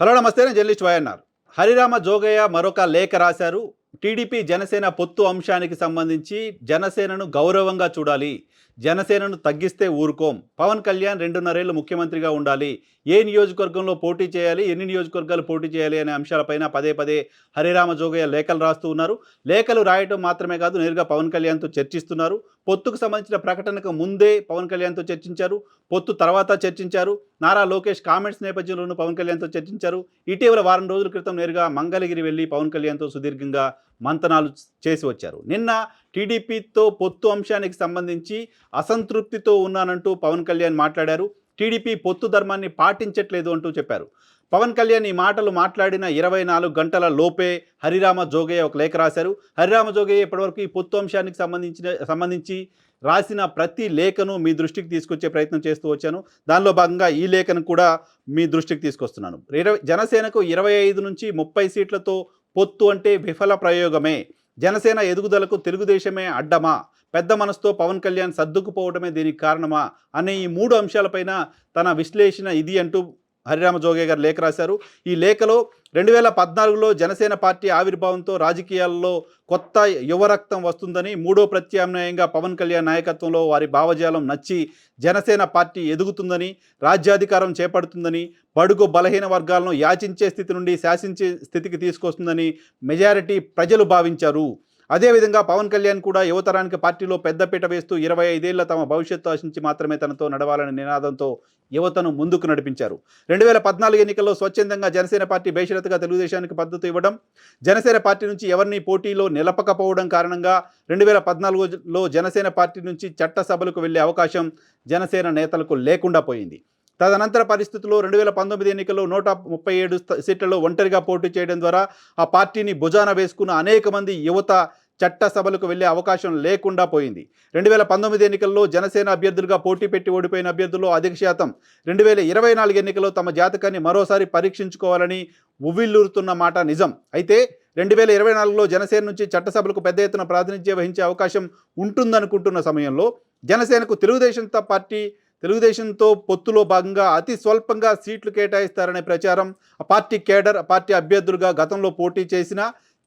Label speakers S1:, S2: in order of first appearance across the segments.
S1: Hello నమస్తే నేను journalist YNR Harirama Jogayya మరొక లేఖ రాశారు. టీడీపీ జనసేన పొత్తు అంశానికి సంబంధించి జనసేనను గౌరవంగా చూడాలి. జనసేనను తగ్గిస్తే ఊరుకోం. పవన్ కళ్యాణ్ రెండున్నరేళ్ళు ముఖ్యమంత్రిగా ఉండాలి. ఏ నియోజకవర్గంలో పోటీ చేయాలి? ఎన్ని నియోజకవర్గాలు పోటీ చేయాలి అనే అంశాలపైన పదే పదే హరిరామ జోగయ్య లేఖలు రాస్తూ ఉన్నారు. లేఖలు రాయటం మాత్రమే కాదు నేరుగా పవన్ కళ్యాణ్తో చర్చిస్తున్నారు. పొత్తుకు సంబంధించిన ప్రకటనకు ముందే పవన్ కళ్యాణ్తో చర్చించారు. పొత్తు తర్వాత చర్చించారు. నారా లోకేష్ కామెంట్స్ నేపథ్యంలోనూ పవన్ కళ్యాణ్తో చర్చించారు. ఇటీవల వారం రోజుల క్రితం నేరుగా మంగళగిరి వెళ్ళి పవన్ కళ్యాణ్తో సుదీర్ఘంగా మంతనాలు చేసి వచ్చారు. నిన్న టీడీపీతో పొత్తు అంశానికి సంబంధించి అసంతృప్తితో ఉన్నానంటూ పవన్ కళ్యాణ్ మాట్లాడారు. టీడీపీ పొత్తు ధర్మాన్ని పాటించట్లేదు అంటూ చెప్పారు. పవన్ కళ్యాణ్ ఈ మాటలు మాట్లాడిన ఇరవై నాలుగు గంటల లోపే హరిరామ జోగయ్య ఒక లేఖ రాశారు. హరిరామ జోగయ్య ఇప్పటివరకు ఈ పొత్తు అంశానికి సంబంధించిన సంబంధించి రాసిన ప్రతి లేఖను మీ దృష్టికి తీసుకొచ్చే ప్రయత్నం చేస్తూ వచ్చాను. దానిలో భాగంగా ఈ లేఖను కూడా మీ దృష్టికి తీసుకొస్తున్నాను. ఇరవై జనసేనకు ఇరవై ఐదు నుంచి ముప్పై సీట్లతో పొత్తు అంటే విఫల ప్రయోగమే. జనసేన ఎదుగుదలకు తెలుగుదేశమే అడ్డమా? పెద్ద మనసుతో పవన్ కళ్యాణ్ సర్దుకుపోవడమే దీనికి కారణమా? అనే ఈ మూడు అంశాలపైన తన విశ్లేషణ ఇది అంటూ హరిరామ జోగే గారు లేఖ రాశారు. ఈ లేఖలో రెండు వేల పద్నాలుగులో జనసేన పార్టీ ఆవిర్భావంతో రాజకీయాల్లో కొత్త యువరక్తం వస్తుందని మూడో ప్రత్యామ్నాయంగా పవన్ కళ్యాణ్ నాయకత్వంలో వారి భావజాలం నచ్చి జనసేన పార్టీ ఎదుగుతుందని రాజ్యాధికారం చేపడుతుందని బడుగు బలహీన వర్గాలను యాచించే స్థితి నుండి శాసించే స్థితికి తీసుకొస్తుందని మెజారిటీ ప్రజలు భావించారు. అదేవిధంగా పవన్ కళ్యాణ్ కూడా యువతరానికి పార్టీలో పెద్దపీట వేస్తూ ఇరవై ఐదేళ్ళ తమ భవిష్యత్తు ఆశించి మాత్రమే తనతో నడవాలనే నినాదంతో యువతను ముందుకు నడిపించారు. రెండు వేల పద్నాలుగు ఎన్నికల్లో స్వచ్ఛందంగా జనసేన పార్టీ బేషరతుగా తెలుగుదేశానికి మద్దతు ఇవ్వడం జనసేన పార్టీ నుంచి ఎవరిని పోటీలో నిలపకపోవడం కారణంగా రెండు వేల పద్నాలుగులో జనసేన పార్టీ నుంచి చట్టసభలకు వెళ్ళే అవకాశం జనసేన నేతలకు లేకుండా పోయింది. తదనంతర పరిస్థితుల్లో రెండు వేల పంతొమ్మిది ఎన్నికల్లో నూట ముప్పై ఏడు సీట్లలో ఒంటరిగా పోటీ చేయడం ద్వారా ఆ పార్టీని భుజాన వేసుకున్న అనేక మంది యువత చట్ట సభలకు వెళ్ళే అవకాశం లేకుండా పోయింది. రెండు వేల పంతొమ్మిది ఎన్నికల్లో జనసేన అభ్యర్థులుగా పోటీ పెట్టి ఓడిపోయిన అభ్యర్థుల్లో అధిక శాతం రెండు వేల ఇరవై నాలుగు ఎన్నికల్లో తమ జాతకాన్ని మరోసారి పరీక్షించుకోవాలని ఉవ్విల్లూరుతున్న మాట నిజం. అయితే రెండు వేల ఇరవై నాలుగులో జనసేన నుంచి చట్టసభలకు పెద్ద ఎత్తున ప్రాతినిధ్యం వహించే అవకాశం ఉంటుందనుకుంటున్న సమయంలో జనసేనకు తెలుగుదేశం పార్టీ తెలుగుదేశంతో పొత్తులో భాగంగా అతి స్వల్పంగా సీట్లు కేటాయిస్తారనే ప్రచారం ఆ పార్టీ కేడర్ ఆ పార్టీ అభ్యర్థులుగా గతంలో పోటీ చేసిన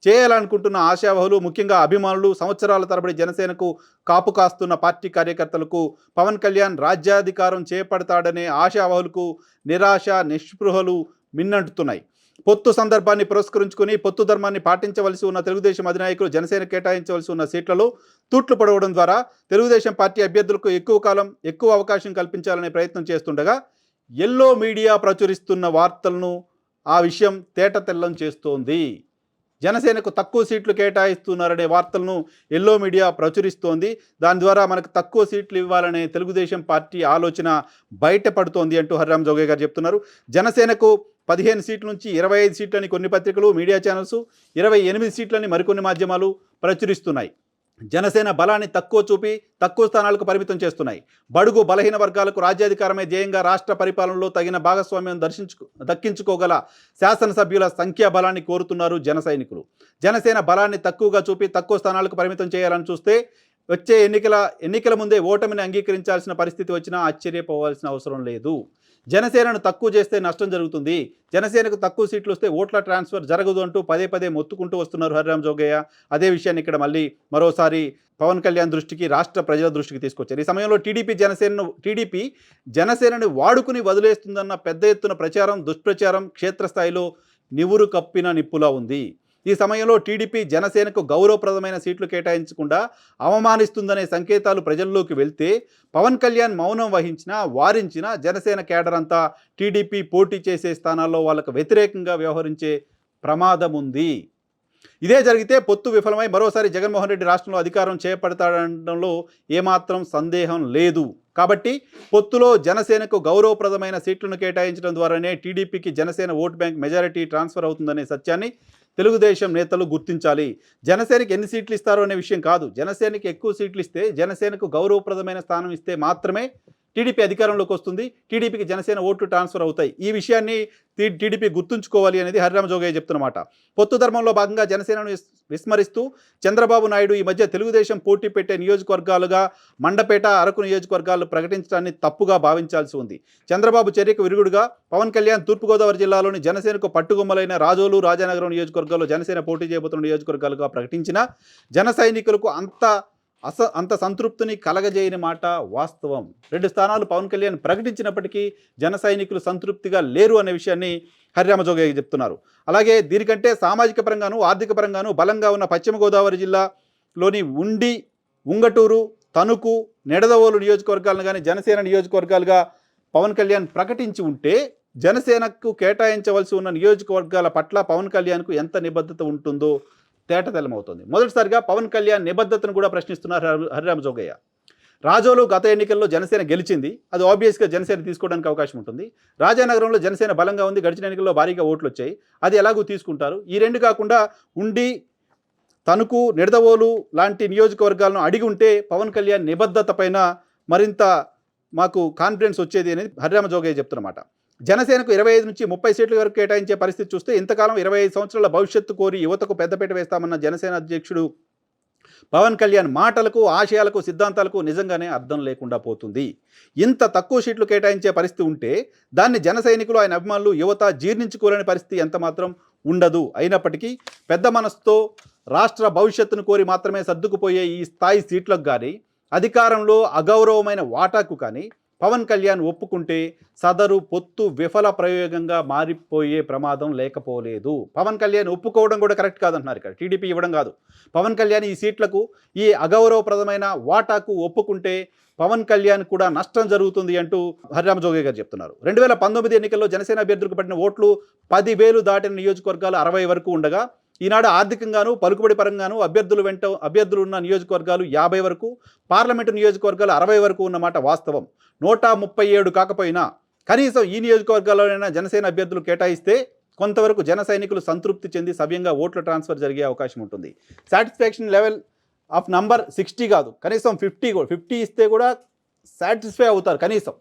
S1: చేయాలనుకుంటున్న ఆశావహులు ముఖ్యంగా అభిమానులు సంవత్సరాల తరబడి జనసేనకు కాపు కాస్తున్న పార్టీ కార్యకర్తలకు పవన్ కళ్యాణ్ రాజ్యాధికారం చేపడతాడనే ఆశావహులకు నిరాశ నిస్పృహలు మిన్నంటుతున్నాయి. పొత్తు సందర్భాన్ని పురస్కరించుకుని పొత్తు ధర్మాన్ని పాటించవలసి ఉన్న తెలుగుదేశం అధినాయకులు జనసేన కేటాయించవలసి ఉన్న సీట్లలో తూట్లు పడవడం ద్వారా తెలుగుదేశం పార్టీ అభ్యర్థులకు ఎక్కువ కాలం ఎక్కువ అవకాశం కల్పించాలనే ప్రయత్నం చేస్తుండగా ఎల్లో మీడియా ప్రచురిస్తున్న వార్తలను ఆ విషయం తేట తెల్లం చేస్తోంది. జనసేనకు తక్కువ సీట్లు కేటాయిస్తున్నారనే వార్తలను ఎల్లో మీడియా ప్రచురిస్తోంది. దాని ద్వారా మనకు తక్కువ సీట్లు ఇవ్వాలనే తెలుగుదేశం పార్టీ ఆలోచన బయటపడుతోంది అంటూ హరిరామ్ జోగే గారు చెప్తున్నారు. జనసేనకు పదిహేను సీట్ల నుంచి ఇరవై ఐదు సీట్లని కొన్ని పత్రికలు మీడియా ఛానల్స్ ఇరవై ఎనిమిది సీట్లని మరికొన్ని మాధ్యమాలు ప్రచురిస్తున్నాయి. జనసేన బలాన్ని తక్కువ చూపి తక్కువ స్థానాలకు పరిమితం చేస్తున్నాయి. బడుగు బలహీన వర్గాలకు రాజ్యాధికారమే ధ్యేయంగా రాష్ట్ర పరిపాలనలో తగిన భాగస్వామ్యం దర్శించుకు దక్కించుకోగల శాసనసభ్యుల సంఖ్యా బలాన్ని కోరుతున్నారు జన సైనికులు. జనసేన బలాన్ని తక్కువగా చూపి తక్కువ స్థానాలకు పరిమితం చేయాలని చూస్తే వచ్చే ఎన్నికల ఎన్నికల ముందే ఓటమిని అంగీకరించాల్సిన పరిస్థితి వచ్చినా ఆశ్చర్యపోవాల్సిన అవసరం లేదు. జనసేనను తక్కువ చేస్తే నష్టం జరుగుతుంది. జనసేనకు తక్కువ సీట్లు వస్తే ఓట్ల ట్రాన్స్ఫర్ జరగదు అంటూ పదే పదే మొత్తుకుంటూ వస్తున్నారు హరిరామ్ జోగయ్య. అదే విషయాన్ని ఇక్కడ మళ్ళీ మరోసారి పవన్ కళ్యాణ్ దృష్టికి రాష్ట్ర ప్రజల దృష్టికి తీసుకొచ్చారు. ఈ సమయంలో టీడీపీ జనసేనను టీడీపీ జనసేనని వాడుకుని వదిలేస్తుందన్న పెద్ద ఎత్తున ప్రచారం దుష్ప్రచారం క్షేత్రస్థాయిలో నివురు కప్పిన నిప్పులా ఉంది. ఈ సమయంలో టీడీపీ జనసేనకు గౌరవప్రదమైన సీట్లు కేటాయించకుండా అవమానిస్తుందనే సంకేతాలు ప్రజల్లోకి వెళ్తే పవన్ కళ్యాణ్ మౌనం వహించినా వారించినా జనసేన కేడర్ అంతా టీడీపీ పోటీ చేసే స్థానాల్లో వాళ్ళకు వ్యతిరేకంగా వ్యవహరించే ప్రమాదం ఉంది. ఇదే జరిగితే పొత్తు విఫలమై మరోసారి జగన్మోహన్ రెడ్డి రాష్ట్రంలో అధికారం చేపడతాడనడంలో ఏమాత్రం సందేహం లేదు. కాబట్టి పొత్తులో జనసేనకు గౌరవప్రదమైన సీట్లను కేటాయించడం ద్వారానే టీడీపీకి Janasena vote bank majority transfer అవుతుందనే సత్యాన్ని తెలుగుదేశం నేతలు గుర్తించాలి. జనసేనకి ఎన్ని సీట్లు ఇస్తారో అనే విషయం కాదు. జనసేనకి ఎక్కువ సీట్లు ఇస్తే జనసేనకు గౌరవప్రదమైన స్థానం ఇస్తే మాత్రమే టీడీపీ అధికారంలోకి వస్తుంది. టీడీపీకి జనసేన ఓట్లు ట్రాన్స్ఫర్ అవుతాయి. ఈ విషయాన్ని టీ- టీడీపీ గుర్తుంచుకోవాలి అనేది హరిరామ జోగయ్య చెప్తున్నమాట. పొత్తు ధర్మంలో భాగంగా జనసేనను విస్- విస్మరిస్తూ చంద్రబాబు నాయుడు ఈ మధ్య తెలుగుదేశం పోటీ పెట్టే నియోజకవర్గాలుగా మండపేట అరకు నియోజకవర్గాలు ప్రకటించడాన్ని తప్పుగా భావించాల్సి ఉంది. చంద్రబాబు చర్యకు విరుగుడుగా పవన్ కళ్యాణ్ తూర్పుగోదావరి జిల్లాలోని జనసేనకు పట్టుగొమ్మలైన రాజోలు రాజానగరం నియోజకవర్గాల్లో జనసేన పోటీ చేయబోతున్న నియోజకవర్గాలుగా ప్రకటించిన జన సైనికులకు అంత అస అంత సంతృప్తిని కలగజేయని మాట వాస్తవం. రెండు స్థానాలు పవన్ కళ్యాణ్ ప్రకటించినప్పటికీ జన సైనికులు సంతృప్తిగా లేరు అనే విషయాన్ని హరిరామజోగయ్య చెప్తున్నారు. అలాగే దీనికంటే సామాజిక పరంగాను ఆర్థిక పరంగాను బలంగా ఉన్న పశ్చిమ గోదావరి జిల్లాలోని ఉండి ఉంగటూరు తణుకు నెడదవోలు నియోజకవర్గాలను కానీ జనసేన నియోజకవర్గాలుగా పవన్ కళ్యాణ్ ప్రకటించి ఉంటే జనసేనకు కేటాయించవలసి ఉన్న నియోజకవర్గాల పట్ల పవన్ కళ్యాణ్కు ఎంత నిబద్ధత ఉంటుందో తేటతెల్లమవుతోంది. మొదటిసారిగా పవన్ కళ్యాణ్ నిబద్ధతను కూడా ప్రశ్నిస్తున్నారు హరిరామ జోగయ్య. రాజోలు గత ఎన్నికల్లో జనసేన గెలిచింది. అది ఆబ్వియస్గా జనసేన తీసుకోవడానికి అవకాశం ఉంటుంది. రాజానగరంలో జనసేన బలంగా ఉంది. గడిచిన ఎన్నికల్లో భారీగా ఓట్లు వచ్చాయి అది ఎలాగూ తీసుకుంటారు. ఈ రెండు కాకుండా ఉండి తణుకు నిడదవోలు లాంటి నియోజకవర్గాలను అడిగి ఉంటే పవన్ కళ్యాణ్ నిబద్ధత పైన మరింత మాకు కాన్ఫిడెన్స్ వచ్చేది అనేది హరిరామ జోగయ్య చెప్తున్నమాట జనసేనకు ఇరవై ఐదు నుంచి ముప్పై సీట్ల వరకు కేటాయించే పరిస్థితి చూస్తే ఇంతకాలం ఇరవై ఐదు సంవత్సరాల భవిష్యత్తు కోరి యువతకు పెద్దపీట వేస్తామన్న జనసేన అధ్యక్షుడు పవన్ కళ్యాణ్ మాటలకు ఆశయాలకు సిద్ధాంతాలకు నిజంగానే అర్థం లేకుండా పోతుంది. ఇంత తక్కువ సీట్లు కేటాయించే పరిస్థితి ఉంటే దాన్ని జన సైనికులు ఆయన అభిమానులు యువత జీర్ణించుకోలేని పరిస్థితి ఎంత మాత్రం ఉండదు. అయినప్పటికీ పెద్ద మనసుతో రాష్ట్ర భవిష్యత్తును కోరి మాత్రమే సర్దుకుపోయే ఈ స్థాయి సీట్లకు కానీ అధికారంలో అగౌరవమైన వాటాకు కానీ పవన్ కళ్యాణ్ ఒప్పుకుంటే సదరు పొత్తు విఫల ప్రయోగంగా మారిపోయే ప్రమాదం లేకపోలేదు. పవన్ కళ్యాణ్ ఒప్పుకోవడం కూడా కరెక్ట్ కాదంటున్నారు ఇక్కడ. టీడీపీ ఇవ్వడం కాదు. పవన్ కళ్యాణ్ ఈ సీట్లకు ఈ అగౌరవప్రదమైన వాటాకు ఒప్పుకుంటే పవన్ కళ్యాణ్ కూడా నష్టం జరుగుతుంది అంటూ హరిరామ జోగి గారు చెప్తున్నారు. రెండు వేల పంతొమ్మిది ఎన్నికల్లో జనసేన అభ్యర్థులకు పడిన ఓట్లు పదివేలు దాటిన నియోజకవర్గాలు అరవై వరకు ఉండగా ఈనాడు ఆర్థికంగాను పలుకుబడి పరంగాను అభ్యర్థులు వెంట అభ్యర్థులు ఉన్న నియోజకవర్గాలు యాభై వరకు పార్లమెంటు నియోజకవర్గాలు అరవై వరకు ఉన్నమాట వాస్తవం. నూట ముప్పై ఏడు కాకపోయినా కనీసం ఈ నియోజకవర్గాల్లోనైనా జనసేన అభ్యర్థులు కేటాయిస్తే కొంతవరకు జన సైనికులు సంతృప్తి చెంది సవ్యంగా ఓట్ల ట్రాన్స్ఫర్ జరిగే అవకాశం ఉంటుంది. Satisfaction level of number sixty కాదు. కనీసం ఫిఫ్టీ కూడా ఫిఫ్టీ ఇస్తే కూడా సాటిస్ఫై అవుతారు కనీసం.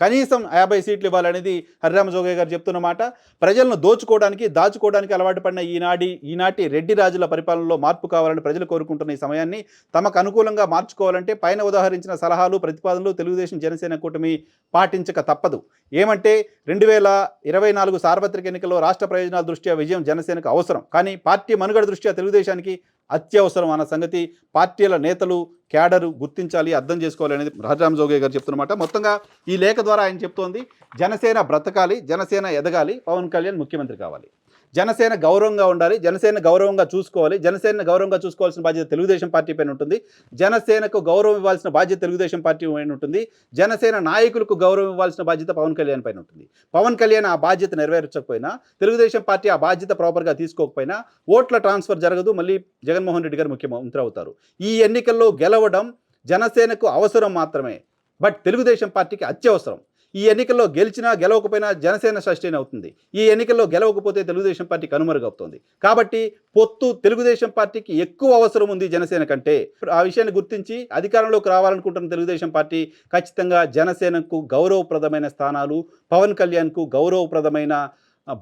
S1: కనీసం యాభై సీట్లు ఇవ్వాలనేది హరిరామ జోగయ్య గారు చెప్తున్న మాట. ప్రజలను దోచుకోవడానికి దాచుకోవడానికి అలవాటు పడిన ఈనాటి ఈనాటి రెడ్డి రాజుల పరిపాలనలో మార్పు కావాలని ప్రజలు కోరుకుంటున్న ఈ సమయాన్ని తమకు అనుకూలంగా మార్చుకోవాలంటే పైన ఉదాహరించిన సలహాలు ప్రతిపాదనలు తెలుగుదేశం జనసేన కూటమి పాటించక తప్పదు. ఏమంటే రెండు వేల ఇరవై నాలుగు సార్వత్రిక ఎన్నికల్లో రాష్ట్ర ప్రయోజనాల దృష్ట్యా విజయం జనసేనకు అవసరం. కానీ పార్టీ మనుగడ దృష్ట్యా తెలుగుదేశానికి అత్యవసరం అన్న సంగతి పార్టీల నేతలు క్యాడరు గుర్తించాలి అర్థం చేసుకోవాలి అనేది రాజరామ గారు చెప్తున్నమాట. మొత్తంగా ఈ లేఖ ద్వారా ఆయన చెప్తోంది జనసేన బ్రతకాలి జనసేన ఎదగాలి పవన్ కళ్యాణ్ ముఖ్యమంత్రి కావాలి. జనసేన గౌరవంగా ఉండాలి జనసేన గౌరవంగా చూసుకోవాలి జనసేన గౌరవంగా చూసుకోవాల్సిన బాధ్యత తెలుగుదేశం పార్టీ పైన ఉంటుంది జనసేనకు గౌరవం ఇవ్వాల్సిన బాధ్యత తెలుగుదేశం పార్టీ పైన ఉంటుంది జనసేన నాయకులకు గౌరవం ఇవ్వాల్సిన బాధ్యత పవన్ కళ్యాణ్ పైన ఉంటుంది. పవన్ కళ్యాణ్ ఆ బాధ్యత నెరవేర్చకపోయినా తెలుగుదేశం పార్టీ ఆ బాధ్యత ప్రాపర్గా తీసుకోకపోయినా ఓట్ల ట్రాన్స్ఫర్ జరగదు మళ్ళీ జగన్మోహన్ రెడ్డి గారు ముఖ్యమంత్రి అవుతారు. ఈ ఎన్నికల్లో గెలవడం జనసేనకు అవసరం మాత్రమే బట్ తెలుగుదేశం పార్టీకి అత్యవసరం. ఈ ఎన్నికల్లో గెలిచినా గెలవకపోయినా జనసేన సస్టైన్ అవుతుంది. ఈ ఎన్నికల్లో గెలవకపోతే తెలుగుదేశం పార్టీ కనుమరుగవుతుంది. కాబట్టి పొత్తు తెలుగుదేశం పార్టీకి ఎక్కువ అవసరం ఉంది జనసేన కంటే. ఆ విషయాన్ని గుర్తించి అధికారంలోకి రావాలనుకుంటున్న తెలుగుదేశం పార్టీ ఖచ్చితంగా జనసేనకు గౌరవప్రదమైన స్థానాలు పవన్ కళ్యాణ్కు గౌరవప్రదమైన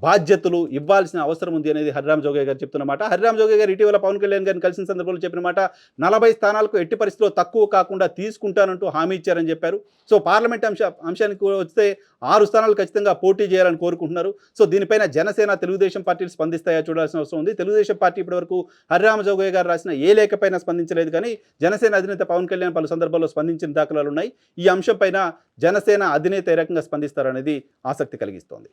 S1: బాధ్యతలు ఇవ్వాల్సిన అవసరం ఉంది అనేది హరిరామ్ జోగయ్య గారు చెప్తున్నమాట హరిరామ్ జోగయ్య గారు ఇటీవల పవన్ కళ్యాణ్ గారిని కలిసిన సందర్భంలో చెప్పిన మాట నలభై స్థానాలకు ఎట్టి పరిస్థితిలో తక్కువ కాకుండా తీసుకుంటానంటూ హామీ ఇచ్చారని చెప్పారు. సో పార్లమెంట్ అంశ అంశానికి వస్తే ఆరు స్థానాలు ఖచ్చితంగా పోటీ చేయాలని కోరుకుంటున్నారు. సో దీనిపైన జనసేన తెలుగుదేశం పార్టీలు స్పందిస్తాయా చూడాల్సిన అవసరం ఉంది. తెలుగుదేశం పార్టీ ఇప్పటివరకు హరిరామ జోగయ్య గారు రాసిన ఏ లేఖపైన స్పందించలేదు కానీ జనసేన అధినేత పవన్ కళ్యాణ్ పలు సందర్భాల్లో స్పందించిన దాఖలాలు ఉన్నాయి ఈ అంశంపైన జనసేన అధినేత ఏ రకంగా స్పందిస్తారనేది ఆసక్తి కలిగిస్తోంది.